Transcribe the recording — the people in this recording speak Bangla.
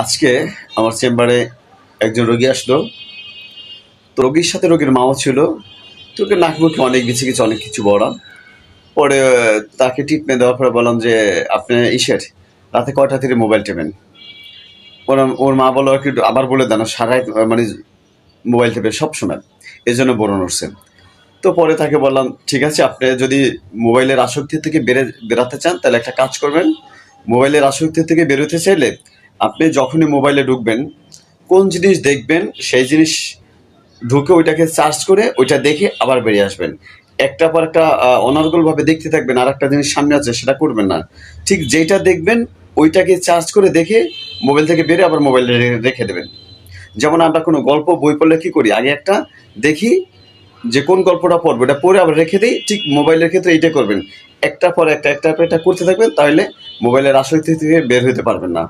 আজকে আমার চেম্বারে একজন রোগী আসলো। তো রোগীর সাথে রোগীর মাও ছিল। তো ওকে নাক মুখে অনেক কিছু কিছু অনেক কিছু বললাম পরে তাকে ট্রিটমেন্ট দেওয়ার পরে বললাম যে আপনি ইসের রাতে কয়টা থেকে মোবাইল টেপেন? ওর ওর মা বলো আর কি আবার বলে দেন সারা রাত, মানে মোবাইল টেপে সবসময় এই জন্য বরণ উঠছে তো পরে তাকে বললাম ঠিক আছে আপনি যদি মোবাইলের আসক্তি থেকে বেরে বেরাতে চান তাহলে একটা কাজ করবেন। মোবাইলের আসক্তি থেকে বেরোতে চাইলে আপনি যখনই মোবাইলে ঢুকবেন, কোন জিনিস দেখবেন, সেই জিনিস ঢুকে ওইটাকে সার্চ করে ওইটা দেখে আবার বেরিয়ে আসবেন। একটা পর একটা অনর্গলভাবে দেখতে থাকবেন আর একটা জিনিস সামনে আছে, সেটা করবেন না। ঠিক যেটা দেখবেন, ওইটাকে চার্জ করে দেখে মোবাইল থেকে বেরে আবার মোবাইলে রেখে দেবেন। যেমন আমরা কোনো গল্প, বই পড়লে কি করি? আগে একটা দেখি যে কোন গল্পটা পড়ব, এটা পড়ে আবার রেখে দিই, ঠিক মোবাইলের ক্ষেত্রে এইটা করবেন। একটা পর একটা একটা পর একটা করতে থাকবেন, তাহলে মোবাইলের আসক্তি থেকে বের হতে পারবেন না।